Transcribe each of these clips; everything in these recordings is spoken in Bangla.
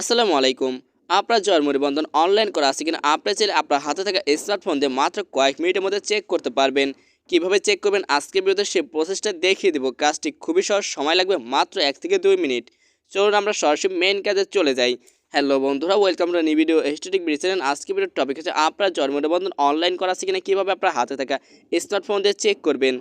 আসসালামু আলাইকুম। আপনার জন্ম নিবন্ধন অনলাইন করা আছে কিনা আপনার চাইলে আপনার হাতে থাকা স্মার্টফোন দিয়ে মাত্র কয়েক মিনিটের মধ্যে চেক করতে পারবেন। কীভাবে চেক করবেন? আজকের বিরুদ্ধে সেই প্রসেসটা দেখিয়ে দেবো। কাজটি খুবই সহজ, সময় লাগবে মাত্র এক থেকে দুই মিনিট। চলুন আমরা সরাসরি মেন কাজে চলে যাই। হ্যালো বন্ধুরা welcome to new video aesthetic বিরিসেন আজকে ভিডিওর টপিক হচ্ছে, আপনার জন্ম নিবন্ধন অনলাইন করা আছে কিনা? কীভাবে আপনার হাতে থাকা স্মার্টফোন দিয়ে চেক করবেন?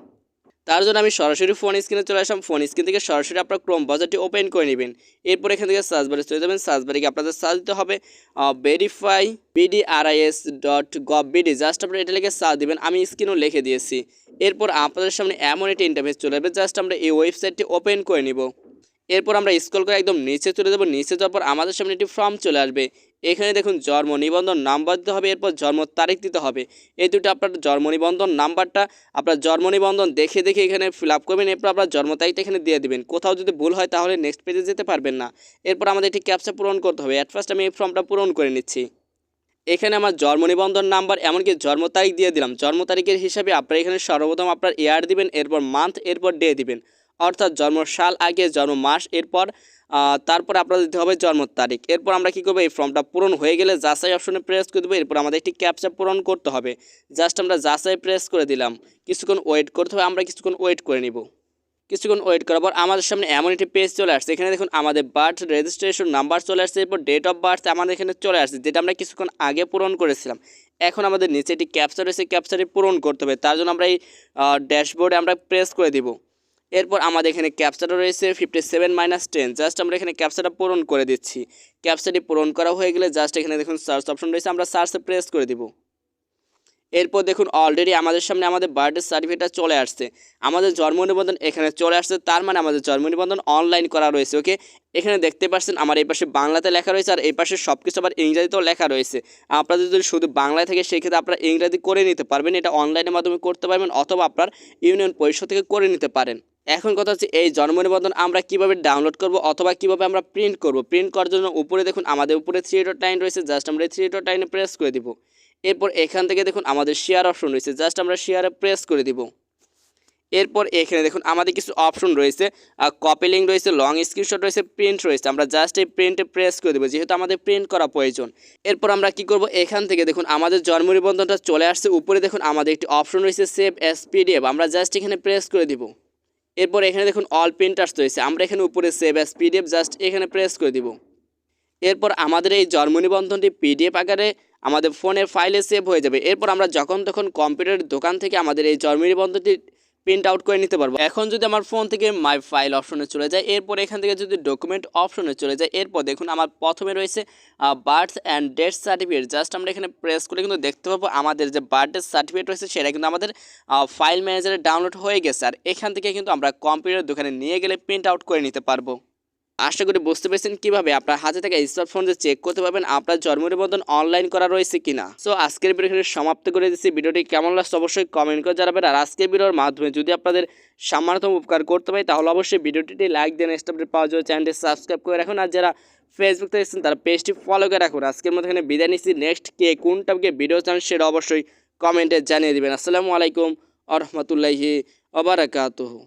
তার জন্য আমি সরাসরি ফোন স্ক্রিনে চলে আসলাম। ফোন স্ক্রিন থেকে সরাসরি আপনার ক্রোম বাজারটি ওপেন করে নেবেন। এরপর এখান থেকে সার্চ বারে চলে যাবেন। সার্চ বারে গিয়ে আপনাদের সার্চ দিতে হবে verify BDRIS dot gov BD just আপনারা এটা লিখে সার্চ দিবেন। আমি স্ক্রিনও লিখে দিয়েছি। এরপর আপনাদের সামনে এমন একটি ইন্টারফেস চলে যাবে জাস্ট আমরা এই ওয়েবসাইটটি ওপেন করে নিব। এরপর আমরা স্ক্রল করে একদম নিচে চলে যাব। নিচে যাওয়ার পর আমাদের সামনে একটি ফর্ম চলে আসবে। এখানে দেখুন, জন্ম নিবন্ধন নাম্বার দিতে হবে, এরপর জন্ম তারিখ দিতে হবে। এই দুটো আপনার জন্ম নিবন্ধন নাম্বারটা আপনার জন্ম নিবন্ধন দেখে দেখে এখানে ফিল আপ করবেন, এরপর আপনার জন্ম তারিখটা এখানে দিয়ে দিবেন। কোথাও যদি ভুল হয় তাহলে নেক্সট পেজে যেতে পারবেন না। এরপর আমাদের একটি ক্যাপচা পূরণ করতে হবে। অ্যাট ফার্স্ট আমি এই ফর্মটা পূরণ করে নিচ্ছি। এখানে আমার জন্ম নিবন্ধন নাম্বার এমনকি জন্ম তারিখ দিয়ে দিলাম। জন্ম তারিখের হিসাবে আপনার এখানে সর্বপ্রথম আপনার ইয়ার দিবেন, এরপর মান্থ এরপর ডে দিবেন। অর্থাৎ জন্ম সাল আগে, জন্ম মাস, এরপর তারপর আপনার দিতে হবে জন্ম তারিখ। এরপর আমরা কী করব? এই ফর্মটা পূরণ হয়ে গেলে যাচাই অপশনে প্রেস করে দেবো। এরপর আমাদের একটি ক্যাপচা পূরণ করতে হবে। জাস্ট আমরা যাচাই প্রেস করে দিলাম। কিছুক্ষণ ওয়েট করতে হবে, আমরা কিছুক্ষণ ওয়েট করে নিব। কিছুক্ষণ ওয়েট করার পর আমাদের সামনে এমন একটি পেজ চলে আসছে। এখানে দেখুন, আমাদের বার্থ রেজিস্ট্রেশন নাম্বার চলে আসছে, এরপর ডেট অফ বার্থ আমাদের এখানে চলে আসছে, যেটা আমরা কিছুক্ষণ আগে পূরণ করেছিলাম। এখন আমাদের নিচে একটি ক্যাপচার রয়েছে ক্যাপচারটি পূরণ করতে হবে। তার জন্য আমরা এই ড্যাশবোর্ডে আমরা প্রেস করে দিব। এরপর আমাদের এখানে ক্যাপচারটা রয়েছে fifty seven minus ten just আমরা এখানে ক্যাপচারটা পূরণ করে দিচ্ছি। ক্যাপচারটি পূরণ করা হয়ে গেলে জাস্ট এখানে দেখুন সার্চ অপশন রয়েছে, আমরা সার্চে প্রেস করে দিব। এরপর দেখুন অলরেডি আমাদের সামনে আমাদের বার্থডে সার্টিফিকেটটা চলে আসছে। আমাদের জন্ম নিবন্ধন এখানে চলে আসছে, তার মানে আমাদের জন্ম নিবন্ধন অনলাইন করা রয়েছে ওকে এখানে দেখতে পাচ্ছেন আমার এই পাশে বাংলাতে লেখা রয়েছে আর এই পাশে সব কিছু আবার ইংরাজিতেও লেখা রয়েছে। আপনাদের যদি শুধু বাংলায় থাকে সেক্ষেত্রে আপনারা ইংরাজি করে নিতে পারবেন, এটা অনলাইনের মাধ্যমে করতে পারবেন, অথবা আপনার ইউনিয়ন পরিষদ থেকে করে নিতে পারেন। এখন কথা হচ্ছে এই জন্ম নিবন্ধন আমরা কীভাবে ডাউনলোড করব অথবা কীভাবে আমরা প্রিন্ট করব? প্রিন্ট করার জন্য উপরে দেখুন আমাদের উপরে থ্রি ডট লাইন রয়েছে জাস্ট আমরা থ্রি ডট লাইনে প্রেস করে দিব। এরপর এখান থেকে দেখুন আমাদের শেয়ার অপশন রয়েছে জাস্ট আমরা শেয়ারে প্রেস করে দিব। এরপর এখানে দেখুন আমাদের কিছু অপশন রয়েছে কপি লিঙ্ক রয়েছে লং স্ক্রিনশট রয়েছে প্রিন্ট রয়েছে, আমরা জাস্ট এই প্রিন্টে প্রেস করে দেবো, যেহেতু আমাদের প্রিন্ট করা প্রয়োজন। এরপর আমরা কি করব? এখান থেকে দেখুন আমাদের জন্ম নিবন্ধনটা চলে আসছে, উপরে দেখুন আমাদের একটি অপশন রয়েছে সেভ এস পিডিএফ আমরা জাস্ট এখানে প্রেস করে দিব। এরপর এখানে দেখুন অল প্রিন্টার্স রয়েছে আমরা এখানে উপরে সেভ এস পিডিএফ জাস্ট এখানে প্রেস করে দিব। এরপর আমাদের এই জন্ম নিবন্ধনটি পিডিএফ আকারে আমাদের ফোনের ফাইলে সেভ হয়ে যাবে। এরপর আমরা যখন তখন কম্পিউটারের দোকান থেকে আমাদের এই জন্ম নিবন্ধনটি প্রিন্ট আউট করে নিতে পারব। এখন যদি আমার ফোন থেকে মাই ফাইল অপশনে চলে যায়, এরপর এখান থেকে যদি ডকুমেন্ট অপশনে চলে যায়, এরপর দেখুন আমার প্রথমে রয়েছে birth and death certificate just আমরা এখানে প্রেস করে কিন্তু দেখতে পাবো আমাদের যে বার্থডে সার্টিফিকেট রয়েছে, সেটা কিন্তু আমাদের ফাইল ম্যানেজারে ডাউনলোড হয়ে গেছে। আর এখান থেকে কিন্তু আমরা কম্পিউটার দোকানে নিয়ে গেলে প্রিন্ট আউট করে নিতে পারব। আশা করি বুঝতে পেরেছেন কীভাবে আপনার হাতে থাকা স্মার্টফোন দিয়ে চেক করতে পারবেন, আপনার জন্ম নিবন্ধন অনলাইন করা রয়েছে কিনা। সো আজকের ভিডিও সমাপ্ত করে দিচ্ছি। ভিডিওটি কেমন লাগছে অবশ্যই কমেন্ট করে জানাবেন। আর আজকের ভিডিওর মাধ্যমে যদি আপনাদের সামান্যতম উপকার করতে পারি, তাহলে অবশ্যই ভিডিওটিতে লাইক দেন নেক্সট পাওয়া জন্য চ্যানেলটি সাবস্ক্রাইব করে রাখুন। আর যারা ফেসবুক থেকে এসেছেন তারা পেজটি ফলো করে রাখুন। আজকের মধ্যে এখানে বিদায় নিচ্ছি। নেক্সট কে কোন টপিকে ভিডিও চান সেটা অবশ্যই কমেন্টে জানিয়ে দেবেন। আসসালামু আলাইকুম আ রহমতুল্লাহি আবরাকাতুহু